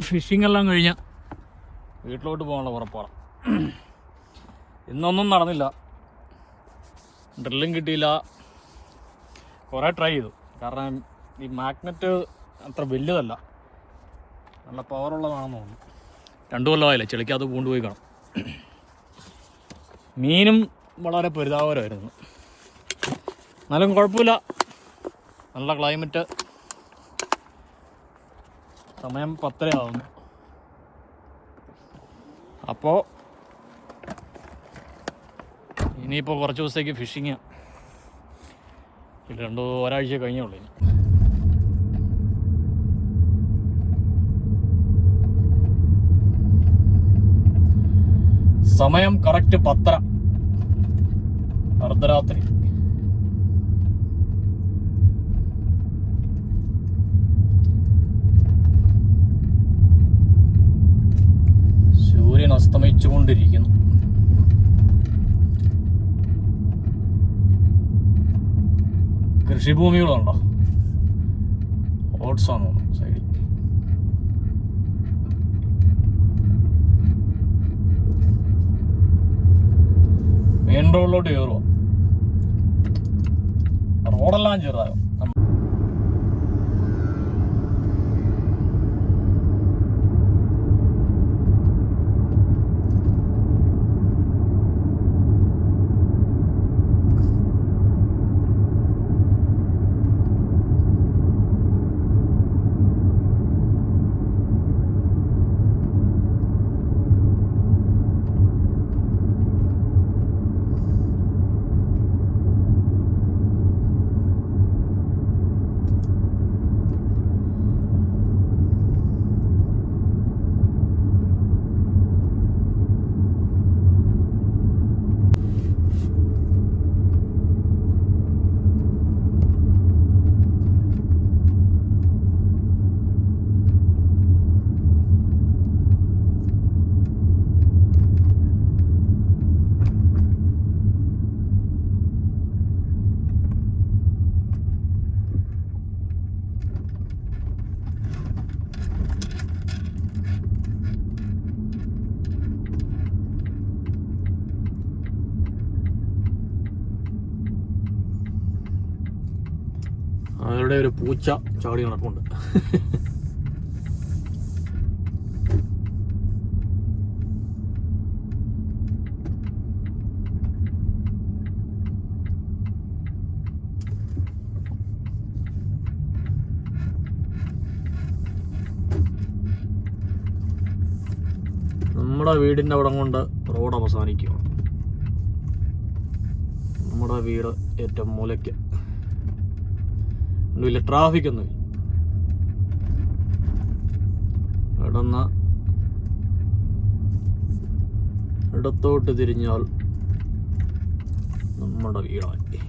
Phishing എല്ലാം കഴിഞ്ഞ് വീട്ടിലോട്ട് പോകാനുള്ള ഉറപ്പാണ്. ഇന്നൊന്നും നടന്നില്ല. ഡ്രില്ലും കിട്ടിയില്ല. കുറേ ട്രൈ ചെയ്തു. കാരണം ഈ മാഗ്നറ്റ് അത്ര വലുതല്ല. നല്ല പവറുള്ളതാണെന്ന് തോന്നുന്നു. രണ്ടു കൊല്ലമായില്ല ചെളിക്കകത്ത് കൊണ്ടുപോയി കാണും. മീനും വളരെ പരിതാപകരമായിരുന്നു. എന്നാലും കുഴപ്പമില്ല. നല്ല ക്ലൈമറ്റ് സമയം പത്തരയാവുന്നു. അപ്പോ അപ്പോൾ ഇനിയിപ്പോൾ കുറച്ച് ദിവസത്തേക്ക് ഫിഷിങ് രണ്ടു ഒരാഴ്ച കഴിഞ്ഞുള്ളൂ സമയം കറക്റ്റ് പത്തര. അർദ്ധരാത്രി. അസ്തമിച്ചുകൊണ്ടിരിക്കുന്നു കൃഷിഭൂമികളുണ്ടോ? ഓട്സ് ആണോ സൈഡിൽ മെയിൻ റോഡിലോട്ട് കയറുമോ റോഡെല്ലാം ചെറുതാകും. അവരുടെ ഒരു പൂച്ച ചാടി നടപ്പുണ്ട്. നമ്മുടെ വീടിന്റെ അവിടെ കൊണ്ട് റോഡ് അവസാനിക്കുകയാണ്. നമ്മുടെ വീട് ഏറ്റവും മൂലയ്ക്ക് വലിയ ട്രാഫിക് ഒന്നും കടന്ന ഇടത്തോട്ട് തിരിഞ്ഞാൽ നമ്മുടെ വീടായി.